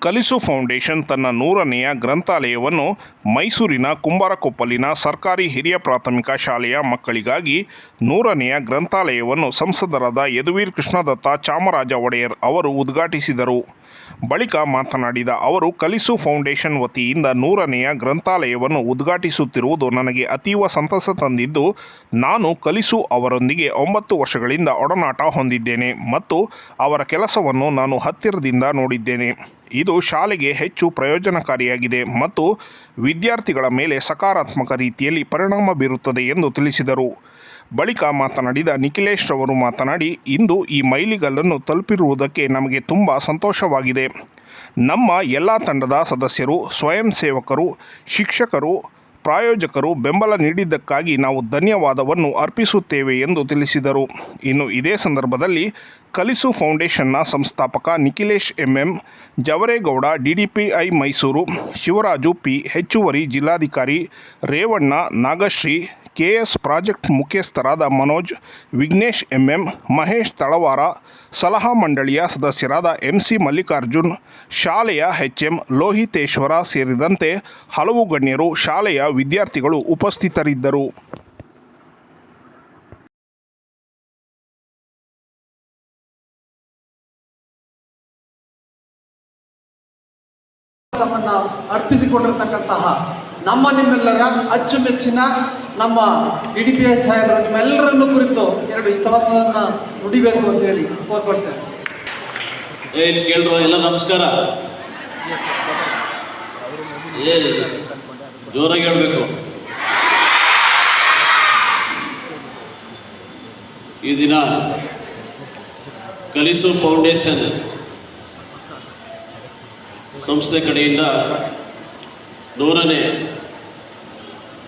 ಕಲಿಸು ಫೌಂಡೇಶನ್ ತನ್ನ ನೂರನೆಯ ಗ್ರಂಥಾಲಯವನ್ನು ಮೈಸೂರಿನ ಕುಂಬಾರಕೊಪ್ಪಲಿನ ಸರ್ಕಾರಿ ಹಿರಿಯ ಪ್ರಾಥಮಿಕ ಶಾಲೆಯ ಮಕ್ಕಳಿಗಾಗಿ ನೂರನೆಯ ಗ್ರಂಥಾಲಯವನ್ನು ಸಂಸದರಾದ ಯದುವೀರ್ ಕೃಷ್ಣದತ್ತ ಚಾಮರಾಜ ಒಡೆಯರ್ ಅವರು ಉದ್ಘಾಟಿಸಿದರು. ಬಳಿಕ ಮಾತನಾಡಿದ ಅವರು, ಕಲಿಸು ಫೌಂಡೇಶನ್ ವತಿಯಿಂದ ನೂರನೆಯ ಗ್ರಂಥಾಲಯವನ್ನು ಉದ್ಘಾಟಿಸುತ್ತಿರುವುದು ನನಗೆ ಅತೀವ ಸಂತಸ ತಂದಿದ್ದು, ನಾನು ಕಲಿಸು ಅವರೊಂದಿಗೆ ಒಂಬತ್ತು ವರ್ಷಗಳಿಂದ ಒಡನಾಟ ಹೊಂದಿದ್ದೇನೆ ಮತ್ತು ಅವರ ಕೆಲಸವನ್ನು ನಾನು ಹತ್ತಿರದಿಂದ ನೋಡಿದ್ದೇನೆ. ಇದು ಶಾಲೆಗೆ ಹೆಚ್ಚು ಪ್ರಯೋಜನಕಾರಿಯಾಗಿದೆ ಮತ್ತು ವಿದ್ಯಾರ್ಥಿಗಳ ಮೇಲೆ ಸಕಾರಾತ್ಮಕ ರೀತಿಯಲ್ಲಿ ಪರಿಣಾಮ ಬೀರುತ್ತದೆ ಎಂದು ತಿಳಿಸಿದರು. ಬಳಿಕ ಮಾತನಾಡಿದ ನಿಖಿಲೇಶ್ ರವರು ಮಾತನಾಡಿ, ಇಂದು ಈ ಮೈಲಿಗಲ್ಲನ್ನು ತಲುಪಿರುವುದಕ್ಕೆ ನಮಗೆ ತುಂಬ ಸಂತೋಷವಾಗಿದೆ. ನಮ್ಮ ಎಲ್ಲ ತಂಡದ ಸದಸ್ಯರು, ಸ್ವಯಂ ಸೇವಕರು, ಶಿಕ್ಷಕರು ಪ್ರಾಯೋಜಕರು ಬೆಂಬಲ ನೀಡಿದ್ದಕ್ಕಾಗಿ ನಾವು ಧನ್ಯವಾದವನ್ನು ಅರ್ಪಿಸುತ್ತೇವೆ ಎಂದು ತಿಳಿಸಿದರು. ಇನ್ನು ಇದೇ ಸಂದರ್ಭದಲ್ಲಿ ಕಲಿಸು ಫೌಂಡೇಶನ್ನ ಸಂಸ್ಥಾಪಕ Nikhilesh MM, Javaregowda, DDPI Mysuru, Shivaraju P, ಹೆಚ್ಚುವರಿ ಜಿಲ್ಲಾಧಿಕಾರಿ ರೇವಣ್ಣ, ನಾಗಶ್ರೀ, ಕೆಎಸ್ ಪ್ರಾಜೆಕ್ಟ್ ಮುಖ್ಯಸ್ಥರಾದ ಮನೋಜ್, ವಿಘ್ನೇಶ್ ಎಂಎಂ, ಮಹೇಶ್ ತಳವಾರ, ಸಲಹಾ ಮಂಡಳಿಯ ಸದಸ್ಯರಾದ ಎಂಸಿ ಮಲ್ಲಿಕಾರ್ಜುನ್, ಶಾಲೆಯ ಎಚ್ಎಂ ಲೋಹಿತೇಶ್ವರ ಸೇರಿದಂತೆ ಹಲವು ಗಣ್ಯರು ಶಾಲೆಯ ವಿದ್ಯಾರ್ಥಿಗಳು ಉಪಸ್ಥಿತರಿದ್ದರು. ತಮ್ಮನ್ನು ಅರ್ಪಿಸಿಕೊಂಡಿರ್ತಕ್ಕಂತಹ ನಮ್ಮ ನಿಮ್ಮೆಲ್ಲರ ಅಚ್ಚುಮೆಚ್ಚಿನ ನಮ್ಮ ಡಿ ಡಿ ಪಿ ಐ ಸಾಹೇಬರು ನಿಮ್ಮೆಲ್ಲರನ್ನು ಕುರಿತು ಎರಡು ಹಿತವಚನವನ್ನು ನುಡಿಬೇಕು ಅಂತೇಳಿ ಕೋರ್ಕೊಳ್ತೇನೆ. ಏ ಕೇಳ್ರು ಎಲ್ಲ ನಮಸ್ಕಾರ. ಏ ಜೋರಾಗಿ ಹೇಳಬೇಕು. ಈ ದಿನ ಕಲಿಸು ಫೌಂಡೇಶನ್ ಸಂಸ್ಥೆ ಕಡೆಯಿಂದ ನೂರನೇ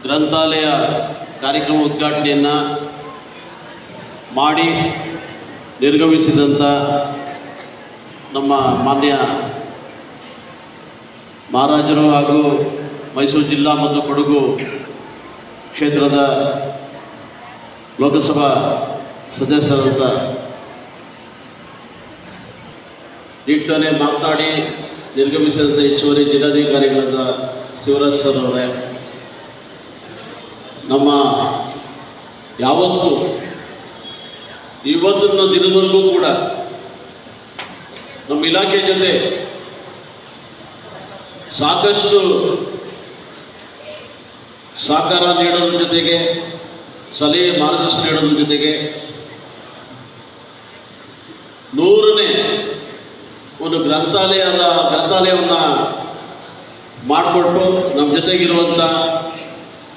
ಗ್ರಂಥಾಲಯ ಕಾರ್ಯಕ್ರಮ ಉದ್ಘಾಟನೆಯನ್ನು ಮಾಡಿ ನಿರ್ಗಮಿಸಿದಂಥ ನಮ್ಮ ಮಾನ್ಯ ಮಹಾರಾಜರು ಹಾಗೂ ಮೈಸೂರು ಜಿಲ್ಲಾ ಮತ್ತು ಕೊಡಗು ಕ್ಷೇತ್ರದ ಲೋಕಸಭಾ ಸದಸ್ಯರಂತ ನೀಡ್ತಾನೆ ತಾನೇ ಮಾತನಾಡಿ ನಿರ್ಗಮಿಸಿದಂಥ ಹೆಚ್ಚುವರಿ ಜಿಲ್ಲಾಧಿಕಾರಿಗಳಾದ ಶಿವರಾಜ್ ಸರ್ ಅವರೇ, ನಮ್ಮ ಯಾವತ್ತೂ ಇವತ್ತಿನ ದಿನದವರೆಗೂ ಕೂಡ ನಮ್ಮ ಇಲಾಖೆ ಜೊತೆ ಸಾಕಷ್ಟು ಸಹಕಾರ ನೀಡೋದ್ರ ಜೊತೆಗೆ, ಸಲಹೆ ಮಾರ್ಗದರ್ಶನ ನೀಡೋದ್ರ ಜೊತೆಗೆ ನೂರನೇ ಒಂದು ಗ್ರಂಥಾಲಯದ ಗ್ರಂಥಾಲಯವನ್ನು ಮಾಡಿಕೊಟ್ಟು ನಮ್ಮ ಜೊತೆಗಿರುವಂಥ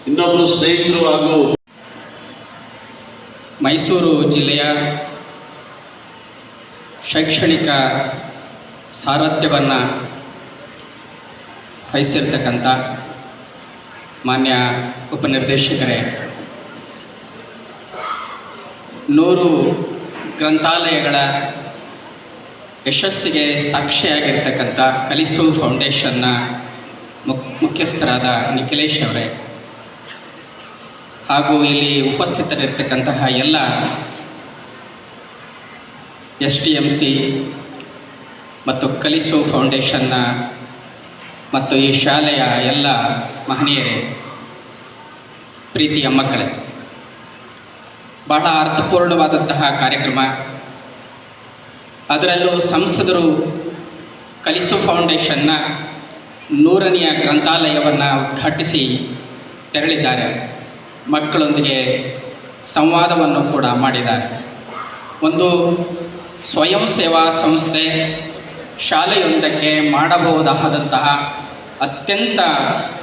ಇನ್ನೊಬ್ಬರು ಸ್ನೇಹಿತರು ಹಾಗೂ ಮೈಸೂರು ಜಿಲ್ಲೆಯ ಶೈಕ್ಷಣಿಕ ಸಾರಥ್ಯವನ್ನು ವಹಿಸಿರ್ತಕ್ಕಂಥ ಮಾನ್ಯ ಉಪನಿರ್ದೇಶಕರೇ, ನೂರು ಗ್ರಂಥಾಲಯಗಳ ಯಶಸ್ಸಿಗೆ ಸಾಕ್ಷಿಯಾಗಿರ್ತಕ್ಕಂಥ ಕಲಿಸು ಫೌಂಡೇಶನ್ನ ಮುಕ್, ಮುಖ್ಯಸ್ಥರಾದ ನಿಖಿಲೇಶ್ ಅವರೇ, ಹಾಗೂ ಇಲ್ಲಿ ಉಪಸ್ಥಿತರಿರ್ತಕ್ಕಂತಹ ಎಲ್ಲ ಎಸ್ ಟಿ ಎಂ ಸಿ ಮತ್ತು ಕಲಿಸು ಫೌಂಡೇಶನ್ನ ಮತ್ತು ಈ ಶಾಲೆಯ ಎಲ್ಲ ಮಹನೀಯರೇ, ಪ್ರೀತಿಯ ಮಕ್ಕಳೇ, ಬಹಳ ಅರ್ಥಪೂರ್ಣವಾದಂತಹ ಕಾರ್ಯಕ್ರಮ. ಅದರಲ್ಲೂ ಸಂಸದರು ಕಲಿಸು ಫೌಂಡೇಶನ್ನ ನೂರನೆಯ ಗ್ರಂಥಾಲಯವನ್ನು ಉದ್ಘಾಟಿಸಿ ತೆರಳಿದ್ದಾರೆ. ಮಕ್ಕಳೊಂದಿಗೆ ಸಂವಾದವನ್ನು ಕೂಡ ಮಾಡಿದ್ದಾರೆ. ಒಂದು ಸ್ವಯಂ ಸೇವಾ ಸಂಸ್ಥೆ ಶಾಲೆಯೊಂದಕ್ಕೆ ಮಾಡಬಹುದಾದಂತಹ ಅತ್ಯಂತ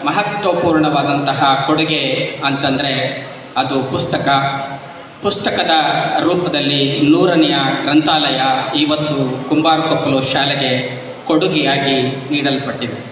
ಮಹತ್ವಪೂರ್ಣವಾದಂತಹ ಕೊಡುಗೆ ಅಂತಂದರೆ ಅದು ಪುಸ್ತಕ. ಪುಸ್ತಕದ ರೂಪದಲ್ಲಿ ನೂರನೆಯ ಗ್ರಂಥಾಲಯ ಇವತ್ತು ಕುಂಬಾರಕೊಪ್ಪಲು ಶಾಲೆಗೆ ಕೊಡುಗೆಯಾಗಿ ನೀಡಲ್ಪಟ್ಟಿದೆ.